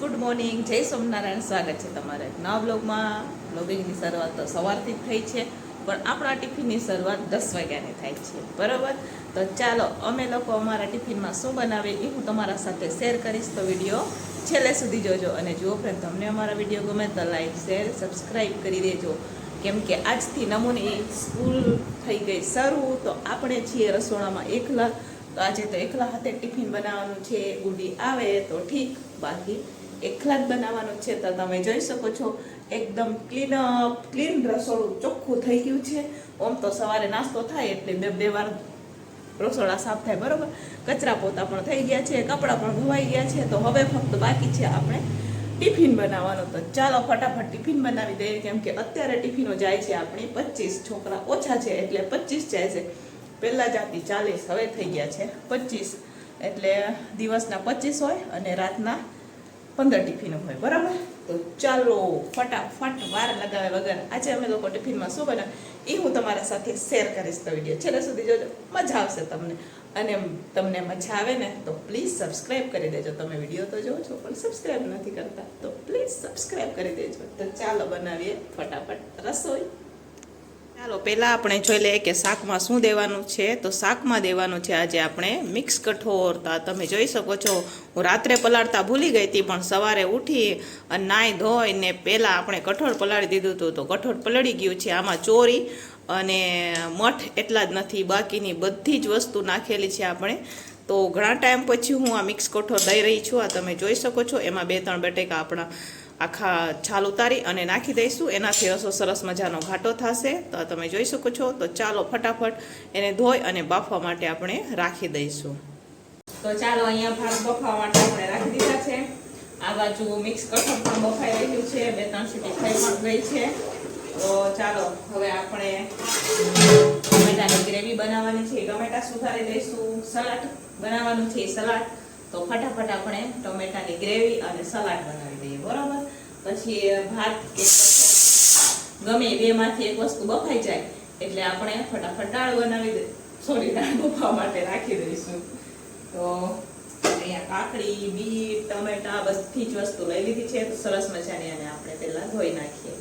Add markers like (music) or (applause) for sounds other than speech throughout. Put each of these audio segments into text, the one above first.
Good morning, જય સોમનારાયણ સ્વાગત છે તમારે. નવલોગમાં બ્લોગિંગની શરૂઆત તો સવારથી જ થઈ છે, પણ આપણા ટિફિનની શરૂઆત દસ વાગ્યાની થાય છે. બરાબર? તો ચાલો, અમે લોકો અમારા ટિફિનમાં શું બનાવીએ એ હું તમારા સાથે શેર કરીશ. તો વીડિયો છેલ્લે સુધી જોજો અને જુઓ ફ્રેન્ડ તમને અમારા વીડિયો ગમે તો લાઈક શેર સબસ્ક્રાઈબ કરી દેજો. કેમ કે આજથી નમૂની સ્કૂલ થઈ ગઈ શરૂ, તો આપણે છીએ રસોડામાં એકલા. તો આજે તો એકલા હાથે ટિફિન બનાવવાનું છે. ગુડી આવે તો ઠીક, બાકી એકલા જ બનાવવાનું છે તો તમે જોઈ શકો છો, એકદમ ક્લીન ક્લીન રસોડું ચોખ્ખું થઈ ગયું છે. ઓમ તો સવારે નાસ્તો થાય એટલે બે બે વાર રસોડા સાફ થાય, બરાબર? કચરા પોતા પણ થઈ ગયા છે, કપડાં પણ ધોવાઈ ગયા છે, તો હવે ફક્ત બાકી છે આપણે ટિફિન બનાવવાનો. તો ચાલો ફટાફટ ટિફિન બનાવી દઈએ, કેમ કે અત્યારે ટિફિનો જાય છે આપણી પચીસ છોકરા ઓછા છે, એટલે પચીસ જાય છે. પહેલાં જાતી ચાલીસ, હવે થઈ ગયા છે પચીસ. એટલે દિવસના પચીસ હોય અને રાતના પંદર ટિફિનો હોય, બરાબર? તો ચાલો, ફટાફટ વાર લગાવે વગર. આજે અમે લોકો ટિફિનમાં શું બનાવે? એ હું તમારા સાથે શેર કરીશ તો વીડિયો છેલ્લે સુધી જોજો, મજા આવશે તમને. અને તમને મજા આવે ને, તો પ્લીઝ સબસ્ક્રાઈબ કરી દેજો. તમે વીડિયો તો જોવો છો, પણ સબસ્ક્રાઈબ નથી કરતા, તો પ્લીઝ સબસ્ક્રાઈબ કરી દેજો. તો ચાલો બનાવીએ ફટાફટ રસોઈ. ચાલો, પહેલાં આપણે જોઈ લઈએ કે શાકમાં શું દેવાનું છે. તો શાકમાં દેવાનું છે આજે આપણે મિક્સ કઠોર તમે જોઈ શકો છો, હું રાત્રે પલાળતા ભૂલી ગઈ હતી, પણ સવારે ઉઠી અને નાહી ધોઈને પહેલાં આપણે કઠોળ પલાળી દીધું હતું. તો કઠોળ પલળી ગયું છે, આમાં ચોરી અને મઠ એટલા જ નથી, બાકીની બધી જ વસ્તુ નાખેલી છે આપણે. તો ઘણા ટાઈમ પછી હું આ મિક્સ કઠોળ દઈ રહી છું, આ તમે જોઈ શકો છો. એમાં બે ત્રણ બટેકા આપણા આખા છાલ ઉતારી અને નાખી દઈશું. એનાથી રસો સરસ મજાનો ઘાટો થશે. તો તમે જોઈ શકો છો. તો ચાલો ફટાફટ એને ધોઈ અને બાફવા માટે આપણે રાખી દઈશું. તો ચાલો અહીંયા ભાગ બફાવા માટે આપણે રાખી દીધા છે. આ બાજુ મિક્સ કઠોળ પણ બફાઈ રહ્યું છે. બે ત્રણ સીટી ખાઈ પણ ગઈ છે. તો ચાલો, હવે આપણે ટમેટાની ગ્રેવી બનાવવાની છે. ટમેટા સુધારી દઈશું સલાડ બનાવવાનું છે સલાડ. તો ફટાફટ આપણે ટમેટાની ગ્રેવી અને સલાડ બનાવી દઈએ. બરોબર? પછી ભાત કે ગમે બેમાંથી એક વસ્તુ બફાઈ જાય, એટલે આપણે ફટાફટ દાળ બનાવી દે. સોરી દાળ બફાવા માટે રાખી દઈશું. તો અહીંયા કાકડી, બીટ, ટમેટા બધી જ વસ્તુ લઈ લીધી છે. તો સરસ મજાની અને આપણે પહેલાં ધોઈ નાખીએ.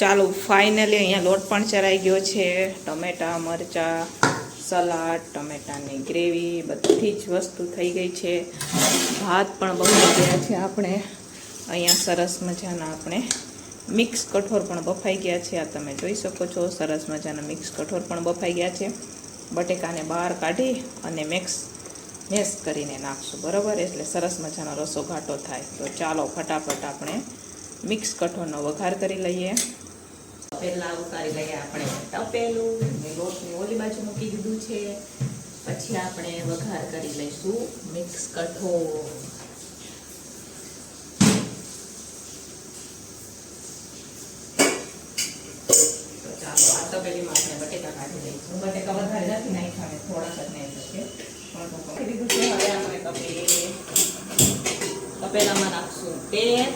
ચાલો ફાઇનલી અહીંયા લોટ પણ ચરાઈ ગયો છે. ટમેટા, મરચાં, સલાડ, ટમેટાની ગ્રેવી, બધી જ વસ્તુ થઈ ગઈ છે. ભાત પણ બફાઈ ગયા છે આપણે. અહીંયા સરસ મજાના આપણે મિક્સ કઠોર પણ બફાઈ ગયા છે. આ તમે જોઈ શકો છો, સરસ મજાના મિક્સ કઠોર પણ બફાઈ ગયા છે. બટેકાને બહાર કાઢી અને મિક્સ મેસ કરીને નાખશું, બરાબર? એટલે સરસ મજાનો રસો ઘાટો થાય. તો ચાલો, ફટાફટ આપણે મિક્સ કઠોળનો વઘાર કરી લઈએ. પહેલા ઉતારી લઈએ આપણે તપેલું, ને ઓલી બાજુ મૂકી દીધું છે. પછી આપણે વઘાર કરી લઈશું મિક્સ કઠોળ. ચાલો, આ તપેલીમાં આપણે બટેકા કાઢી લઈશું. બટેકા વધારે નથી નાખ્યા ને થોડાક જ પણ આપણે તપેલી તપેલામાં નાખશું તેલ.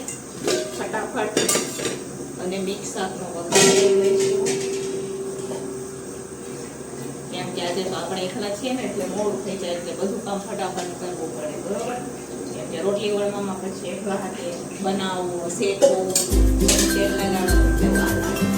ફટાફટ. અને મિક્સ શાકનો કેમ કે આજે તો આપણે એકલા છીએ ને એટલે મોડું થઈ જાય એટલે બધું કામ ફટાફટ કરવું પડે, બરોબર? કેમ કે રોટલી વળવામાં પછી એકલા હાથે બનાવવું, શેકવું તેલ લગાડવું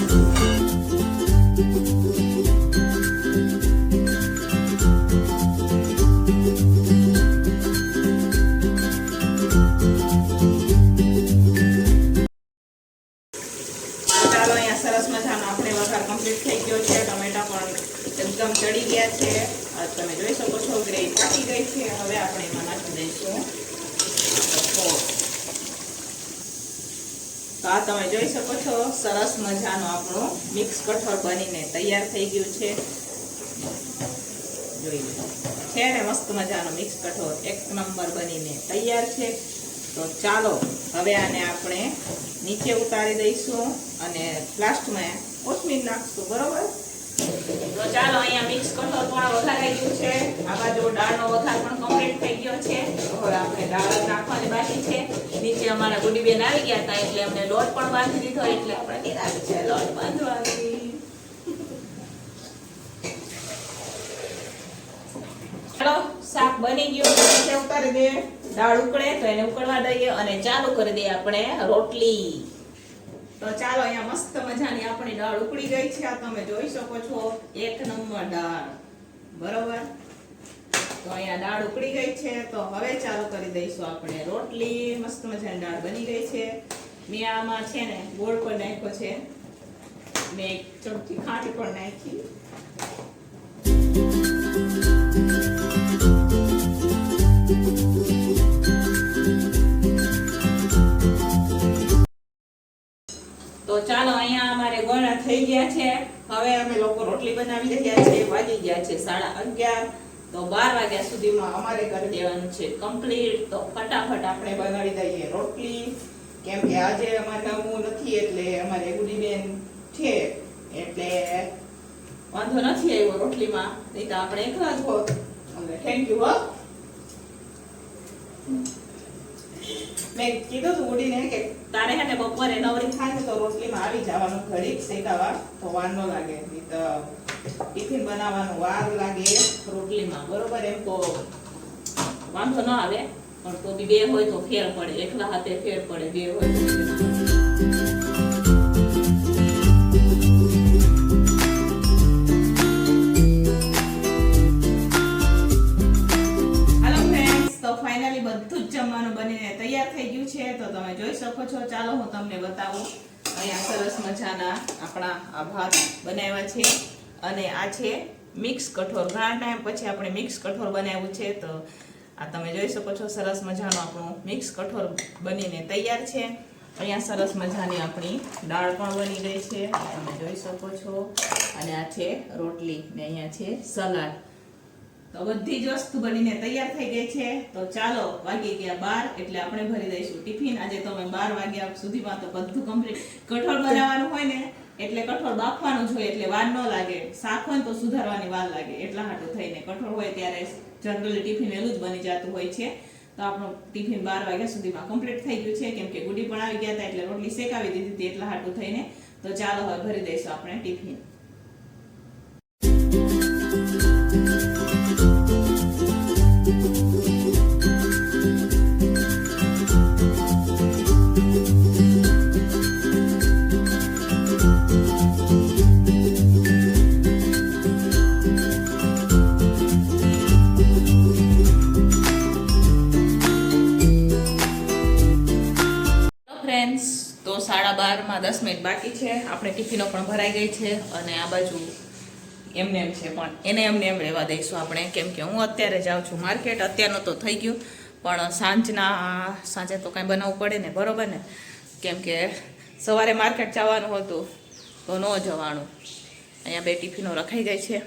કમ્પ્લીટ થઈ ગયો છે. ટમેટા પણ એકદમ ચડી ગયા છે. તમે જોઈ શકો છો, ગ્રેવી પાકી ગઈ છે. હવે આપણે એમાં નાખી દઈશું. તો આ તમે જોઈ શકો છો, સરસ મજાનો આપણું મિક્સ કઠોળ બનીને તૈયાર થઈ ગયું છે. જોઈ છે ને, મસ્ત મજાનો મિક્સ કઠોળ. એક નંબર બનીને તૈયાર છે. તો ચાલો, હવે આને આપણે નીચે ઉતારી દઈશું અને લાસ્ટમાં કોથમીર નાખશું, બરોબર? ચાલો અહીંયા મિક્સ કઠોળ પણ વઘારાઈ ગયું છે. આ બાજુ દાળનો વઘાર પણ કમ્પ્લીટ થઈ ગયો છે. આપણે દાળ નાખવાની બાકી છે. નીચે અમારા ગુડીબેન આવી ગયા હતા, એટલે અમને લોટ પણ બાંધી દીધો, એટલે આપણે નિરાશ છે, લોટ બાંધવાની. શાક બની ગયું. ઉતારી દે દાળ ઉકળે, તો એને ઉકળવા દઈએ અને ચાલુ કરી દઈએ આપણે રોટલી. તો ચાલો અહીંયા મસ્ત મજાની આપણી દાળ ઉકળી ગઈ છે. આ તમે જોઈ શકો છો, એક નંબર દાળ. બરોબર? તો અહીંયા દાળ ઉકળી ગઈ છે. તો હવે ચાલુ કરી દઈશું આપણે રોટલી. મસ્ત મજાની દાળ બની ગઈ છે. મેં આમાં છે ને ગોળ પણ નાખ્યો છે. મેં એક ચમચી ખાંડ પણ નાખી. ગયા છે. હવે અમે લોકો રોટલી બનાવી રહ્યા છે, વાગી ગયા છે સાડા અગિયાર. તો બાર વાગ્યા સુધીમાં અમારે કરી દેવાનું છે કમ્પ્લીટ તો ફટાફટ આપણે બનાવી દઈએ રોટલી. કેમ કે આજે અમારે નવું નથી એટલે અમારે ગુડીબેન છે એટલે વાંધો નથી આવ્યો રોટલીમાં. નહીં તો આપણે એકલા જ હોત. થેન્ક યુ હો. મેં કીધું તું ઉડીને કે તારે હે ને બપોરે નવરી થાય ને તો રોટલીમાં આવી જવાનું, ઘડીક શેકાવા, તો વાર ન લાગે તો ટિફિન બનાવવાનું વાર લાગે રોટલીમાં, બરોબર એમ તો વાંધો ન આવે, પણ તો બી બે હોય તો ફેર પડે, એકલા હાથે ફેર પડે, બે હોય હું તમને બતાવું. અહીંયા સરસ મજાના આપણા આ ભાત બનાવ્યા છે. અને આ છે મિક્સ કઠોળ. ઘણા ટાઈમ પછી આપણે મિક્સ કઠોળ બનાવ્યું છે, તો આ તમે જોઈ શકો છો સરસ મજાનો આપણું મિક્સ કઠોળ બનીને તૈયાર છે. અહીંયા સરસ મજાની આપણી દાળ પણ બની ગઈ છે, તમે જોઈ શકો છો. અને આ છે રોટલી ને અહીંયા છે સલાડ. તો બધી જ વસ્તુ બનીને તૈયાર થઈ ગઈ છે. તો ચાલો, વાગી ગયા બાર, એટલે આપણે ભરી દઈશું ટિફિન. આજે તમે બાર વાગ્યા સુધીમાં તો બધું કમ્પ્લીટ કઠોળ બનાવવાનું હોય ને, એટલે કઠોળ બાફવાનું જોઈએ એટલે વાર ન લાગે. શાક હોય તો સુધારવાની વાર લાગે. એટલા હાટું થઈને કઠોળ હોય ત્યારે જનરલી ટિફિન વહેલું જ બની જતું હોય છે. તો આપણું ટિફિન બાર વાગ્યા સુધીમાં કમ્પ્લીટ થઈ ગયું છે. કેમ કે ગુડી પણ આવી ગયા હતા, એટલે રોટલી શેકાવી દીધી હતી, એટલા હાટું થઈને. તો ચાલો હવે ભરી દઈશું આપણે ટિફિન. સાડા બારમાં દસ મિનિટ બાકી છે. આપણે ટિફિનો પણ ભરાઈ ગઈ છે અને આ બાજુ એમને એમ છે પણ એને એમને એમ રહેવા દઈશું આપણે. કેમ કે હું અત્યારે જાઉં છું માર્કેટ, અત્યારનું તો થઈ ગયું. પણ સાંજના, સાંજે તો કાંઈ બનાવવું પડે ને, બરાબર ને? કેમ કે સવારે માર્કેટ જવાનું હતું, તો ન જવાનું. અહીંયા બે ટિફિનો રખાઈ ગઈ છે.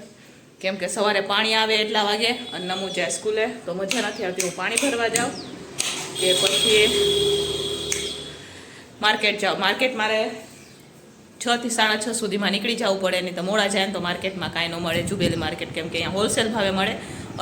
કેમ કે સવારે પાણી આવે એટલા વાગે અને નમું જાય સ્કૂલે, તો મજા નથી આવતી. હું પાણી ભરવા જાઉં કે પછી માર્કેટ જાઓ. માર્કેટ મારે છ થી સાડા છ સુધીમાં નીકળી જવું પડે, નહીં તો મોડા જાય ને તો માર્કેટમાં કાંઈ ન મળે. જુબેલી માર્કેટ કેમ કે અહીંયા હોલસેલ ભાવે મળે.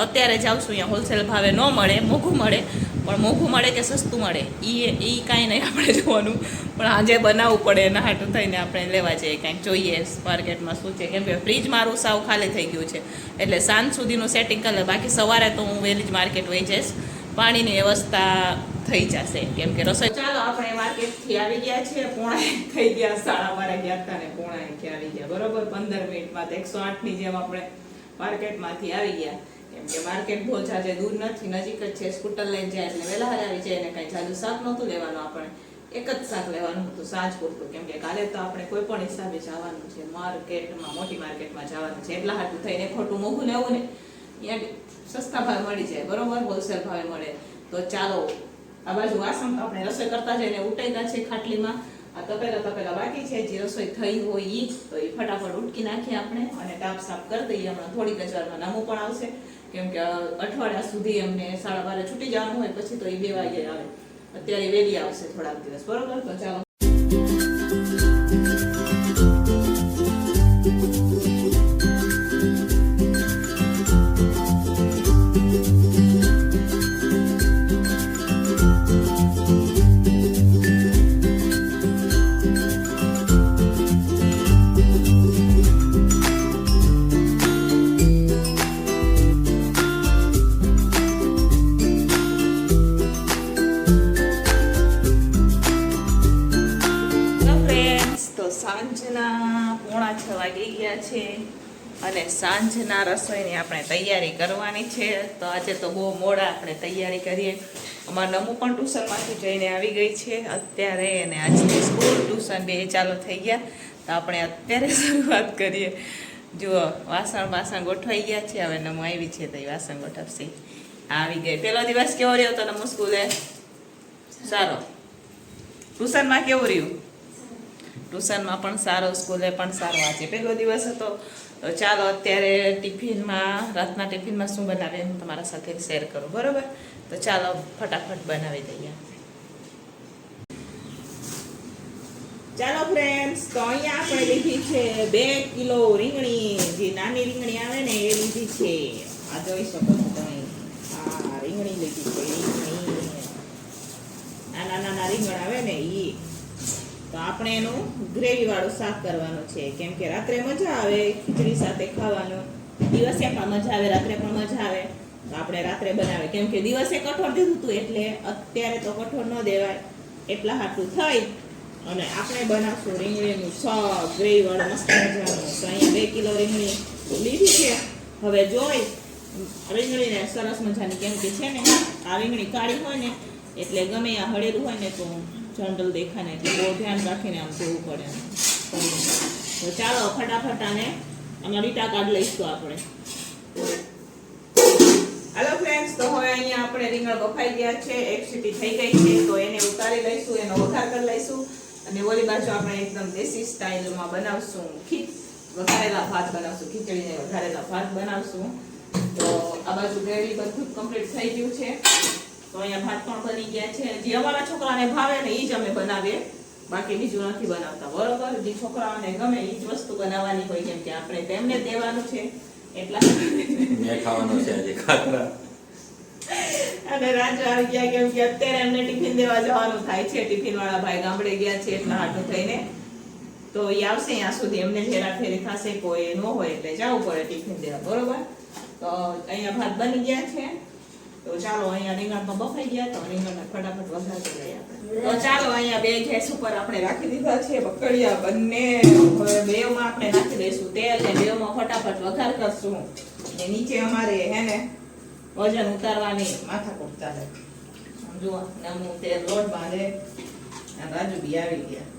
અત્યારે જાઉં છું, અહીંયા હોલસેલ ભાવે ન મળે, મોંઘું મળે. પણ મોંઘું મળે કે સસ્તું મળે એ એ કાંઈ નહીં આપણે જોવાનું. પણ આજે બનાવવું પડે, એના હાટું થઈને આપણે લેવા જઈએ કાંઈક જોઈએ, માર્કેટમાં શું છે. કેમ કે ફ્રીજ મારું સાવ ખાલી થઈ ગયું છે. એટલે સાંજ સુધીનું સેટિંગ કરે બાકી સવારે તો હું વહેલી જ માર્કેટ વહી જઈશ. પાણીની વ્યવસ્થા થઈ જશે. કેમ કે રસોઈ ચાલો, આપણે માર્કેટથી આવી ગયા છીએ. પોણા થઈ ગયા, સાડા બારે ગયા હતા ને પોણા એક આવી ગયા. બરોબર, પંદર મિનિટમાં તો એકસો આઠની જેમ આપણે માર્કેટમાંથી આવી ગયા. કેમ કે માર્કેટ બહુ જાજે દૂર નથી, નજીક જ છે. સ્કૂટર લઈને જાય એટલે વહેલા આવી જાય ને કાંઈ જાજુ શાક નહોતું લેવાનું આપણે. એક જ શાક લેવાનું હતું, સાંજ પૂરતું. કેમ કે કાલે તો આપણે કોઈ પણ હિસાબે જવાનું છે. માર્કેટમાં, મોટી માર્કેટમાં જવાનું છે. એટલા હાટું થઈને ખોટું મોઘું લેવું ને અહીંયા સસ્તા ભાવે મળી જાય. બરોબર, હોલસેલ ભાવે મળે. તો ચાલો આ બાજુ વાસણ આપણે રસોઈ કરતા જઈને ઉટાઈતા છે ખાટલીમાં. આ તપેલા તપેલા બાકી છે. જે રસોઈ થઈ હોય એ તો એ ફટાફટ ઉટકી નાખીએ આપણે અને ટાપ સાફ કરી દઈએ. હમણાં થોડીક જ વારમાં નામું પણ આવશે. કેમ કે અઠવાડિયા સુધી અમને સાડા બારે છૂટી જવાનું હોય, પછી તો એ બે વાગે આવે. અત્યારે વેલી આવશે થોડાક દિવસ. બરોબર? તો ચાલો. વાગી ગયા છે અને સાંજના રસોઈની આપણે તૈયારી કરવાની છે. તો આજે તો બહુ મોડા આપણે તૈયારી કરીએ. અમારા નમુ પણ ટ્યુશનમાંથી જઈને આવી ગઈ છે અત્યારે અને આજે સ્કૂલ ટ્યુશન બે ચાલુ થઈ ગયા. તો આપણે અત્યારે (laughs) શરૂઆત કરીએ. જુઓ, વાસણ વાસણ ગોઠવાઈ ગયા છે. હવે નમો આવી છે તો એ વાસણ ગોઠવશે. આવી ગઈ. પેલો દિવસ કેવો રહ્યો તો નમો સ્કૂલે? સારો. ટ્યુશનમાં કેવું રહ્યું? ટ્યુશનમાં પણ સારો, સ્કૂલે પણ સારો આજે પહેલો દિવસ હતો. તો ચાલો અત્યારે ટિફિનમાં, રાતના ટિફિનમાં શું બનાવીએ હું તમારા સાથે શેર કરું, બરોબર? તો ચાલો ફટાફટ બનાવી દઈએ. ચાલો ફ્રેન્ડ્સ તો અહીંયા આપણે લીધી છે બે કિલો રીંગણી. જે નાની રીંગણી આવે ને એ લીધી છે. આ જોઈ શકો છો તમે. આ રીંગણી લીધી છે રીંગણી. નાના નાના રીંગણ આવે ને ઈ તો આપણે એનું ગ્રેવી વાળું શાક કરવાનું છે. કેમ કે રાત્રે મજા આવે ખીચડી સાથે ખાવાનું. દિવસે પણ મજા આવે, રાત્રે પણ મજા આવે. તો આપણે રાત્રે બનાવે કેમ કે દિવસે કઠોળ દીધું હતું એટલે અત્યારે તો કઠોળ ન દેવાય. એટલા હાટું થઈ અને આપણે બનાવશું રીંગણીનું શાક ગ્રેવી વાળું મસ્ત મજાનું. તો અહીંયા બે કિલો રીંગણી લીધી છે. હવે જોઈ, રીંગણીને સરસ મજાની કેમ કે છે ને, આ રીંગણી કાળી હોય ને, એટલે ગમે આ હળેલું હોય ને તો જનરલ દેખાય ને એટલે બહુ ધ્યાન રાખીને આમ જોવું પડે તો ચાલો ફટાફટ આને આમાં રીટા કાર્ડ લઈશું આપણે. હેલો ફ્રેન્ડ્સ તો હવે અહીંયા આપણે રીંગણ બફાઈ ગયા છે, એક સીટી થઈ ગઈ છે, તો એને ઉતારી લઈશું, એનો વઘાર કરી લઈશું, અને ઓલી બાજુ આપણે એકદમ દેશી સ્ટાઇલમાં બનાવશું ખીચ વઘારેલા ભાત બનાવશું, ખીચડીને વઘારેલા ભાત બનાવશું. તો આ બાજુ ગ્રેવી બધું કમ્પ્લીટ થઈ ગયું છે. તો અહીંયા ભાત પણ બની ગયા છે. જે અમારા છોકરાને ભાવે ને એ જ અમે બનાવીએ. બાકી બીજું નથી બનાવતા. બરોબર? જે છોકરાઓને ગમે એ જ વસ્તુ બનાવવાની હોય કેમ કે આપણે તેમને દેવાનું છે. એટલા. મેં ખાવાનું છે આજે ખાતરા અને રાજુ આવી ગયા કેમ કે અત્યારે એમને ટિફિન દેવા જવાનું થાય છે. ટિફિન વાળા ભાઈ ગામડે ગયા છે એટલા હાટું થઈને. તો એ આવશે ત્યાં સુધી. એમને ફેરી થશે કોઈ ન હોય એટલે જવું પડે ટિફિન દેવા. બરોબર? તો અહીંયા ભાત બની ગયા છે. તો ચાલો અહીંયા રીંગણમાં બફાઈ ગયા તો રીંગણ ફટાફટ વઘારી લઈએ તો ચાલો અહીંયા બે ગેસ ઉપર આપણે રાખી દીધા છે બકડિયા બંને. બેવમાં આપણે નાખી દઈશું તેલ ને બેવમાં ફટાફટ વઘાર કરશું. ને નીચે અમારે હે ને વજન ઉતારવાની માથાકૂટ ચાલે. આમ ને નમું તેલ લોટ બાંધે રાજુ બી આવી ગયા.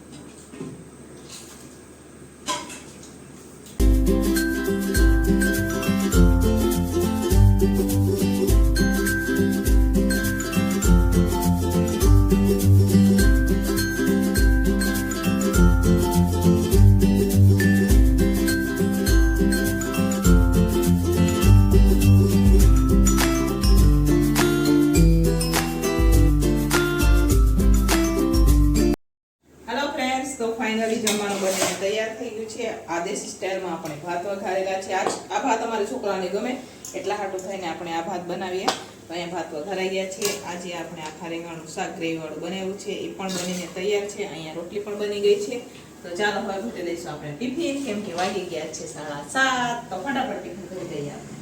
જમવાનું બનીને તૈયાર થઈ ગયું છે. આ દેશી સ્ટાઇલમાં આપણે ભાત વઘારેલા છે. આ આ ભાત અમારા છોકરાને ગમે એટલા હાટું થઈને આપણે આ ભાત બનાવીએ. તો અહીંયા ભાત વઘારાઈ ગયા છે. આજે આપણે આખા રીંગણનું શાક ગ્રેવીવાળું બનાવ્યું છે. એ પણ બનીને તૈયાર છે. અહીંયા રોટલી પણ બની ગઈ છે. તો ચાલો હવે ભૂટી દઈશું આપણે ટિફિન. કેમ કે વાગી ગયા છે સાડા સાત. તો ફટાફટ ટિફિન કરી દઈએ આપણે.